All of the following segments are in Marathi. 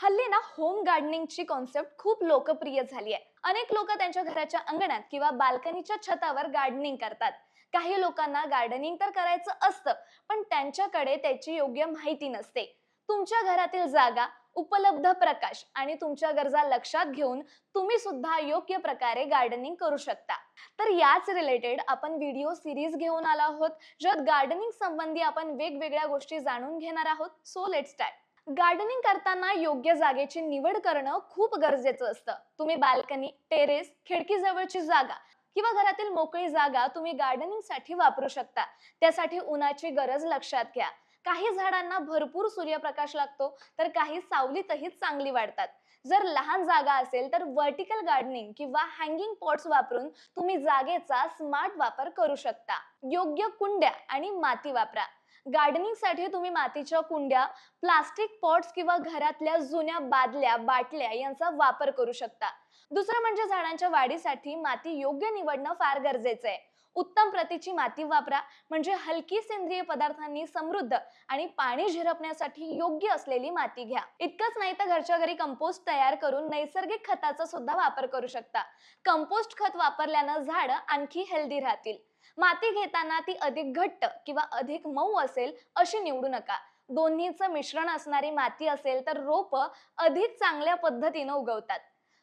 हल्ली ना होम गार्डनिंगची कॉन्सेप्ट खूप लोकप्रिय झाली आहे. अनेक लोक त्यांच्या घराच्या अंगणात किंवा बाल्कनीच्या छतावर गार्डनिंग करतात. काही लोकांना गार्डनिंग तर करायचं असतं पण त्यांच्याकडे त्याची योग्य माहिती नसते. तुमच्या घरातील जागा उपलब्ध प्रकाश आणि तुमच्या गरजा लक्षात घेऊन तुम्ही सुद्धा योग्य प्रकारे गार्डनिंग करू शकता. तर याच रिलेटेड आपण व्हिडिओ सिरीज घेऊन आलो आहोत ज्यात गार्डनिंग संबंधी आपण वेगवेगळ्या गोष्टी जाणून घेणार आहोत. सो लेट स्टार्ट गार्डनिंग करताना योग्य जागेची निवड करणं खूप गरजेचं असतं. तुम्ही बाल्कनी टेरेस खिडकी जवळची जागा किंवा घरातील मोकळी जागा तुम्ही गार्डनिंगसाठी वापरू शकता. त्यासाठी उन्हाची गरज लक्षात घ्या. काही झाडांना भरपूर सूर्यप्रकाश लागतो तर काही सावलीतही चांगली वाढतात. जर लहान जागा असेल तर व्हर्टिकल गार्डनिंग किंवा हँगिंग पॉट्स वापरून तुम्ही जागेचा स्मार्ट वापर करू शकता. योग्य कुंड्या आणि माती वापरा. गार्डनिंगसाठी तुम्ही मातीच्या कुंड्या प्लास्टिक पॉट्स किंवा घरातल्या जुन्या बादल्या बाटल्या यांचा वापर करू शकता. दुसरं म्हणजे झाडांच्या वाढीसाठी माती योग्य निवडणं फार गरजेचं आहे. उत्तम प्रतीची माती वापरा. म्हणजे हलकी सेंद्रिय पदार्थांनी समृद्ध आणि पाणी झिरपण्यासाठी योग्य असलेली माती घ्या. इतकंच नाही तर घरच्या घरी कंपोस्ट तयार करून नैसर्गिक खताचा सुद्धा वापर करू शकता. कंपोस्ट खत वापरल्यानं झाडं आणखी हेल्दी राहतील. माती घेताना ती अधिक घट्ट किंवा अधिक मऊ असेल अशी निवडू नका. दोन्हीचं मिश्रण असणारी माती असेल तर रोप अधिक चांगल्या पद्धतीनं उगवतात.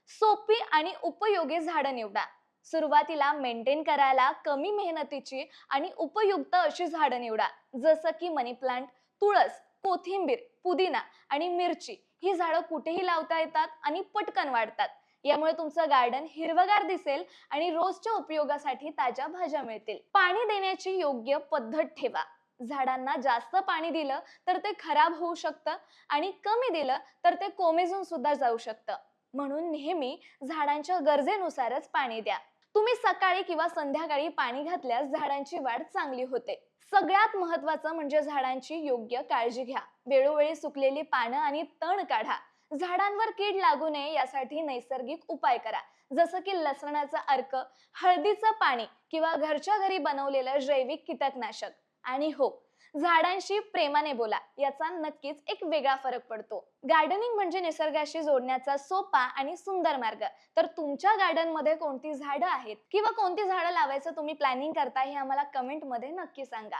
सोपी आणि उपयोगी झाडं निवडा. सुरुवातीला मेंटेन करायला कमी मेहनतीची आणि उपयुक्त अशी झाडं निवडा. जसं की मनी प्लांट तुळस कोथिंबीर पुदिना आणि मिरची ही झाडं कुठेही लावता येतात आणि पटकन वाढतात. यामुळे तुमचं गार्डन हिरवगार दिसेल आणि रोजच्या उपयोगासाठी ताज्या भाज्या मिळतील. पाणी देण्याची योग्य पद्धत ठेवा. झाडांना जास्त पाणी दिलं तर ते खराब होऊ शकतं आणि कमी दिलं तर ते कोमेजून सुद्धा जाऊ शकतं. म्हणून नेहमी झाडांच्या गरजेनुसारच पाणी द्या. तुम्ही सकाळी किंवा संध्याकाळी पाणी घातल्यास झाडांची वाढ चांगली होते. सगळ्यात महत्वाचं म्हणजे झाडांची योग्य काळजी घ्या. वेळोवेळी सुकलेली पानं आणि तण काढा. झाडांवर कीड लागू नये यासाठी नैसर्गिक उपाय करा. जसं की लसणाचा अर्क हळदीचं पाणी किंवा घरच्या घरी बनवलेलं जैविक कीटकनाशक. आणि हो झाडांशी प्रेमाने बोला याचा नक्कीच एक वेगळा फरक पडतो. गार्डनिंग म्हणजे निसर्गाशी जोडण्याचा सोपा आणि सुंदर मार्ग. तर तुमच्या गार्डनमध्ये कोणती झाडं आहेत? किंवा कोणती झाडं लावायचं तुम्ही प्लॅनिंग करता हे आम्हाला कमेंटमध्ये नक्की सांगा.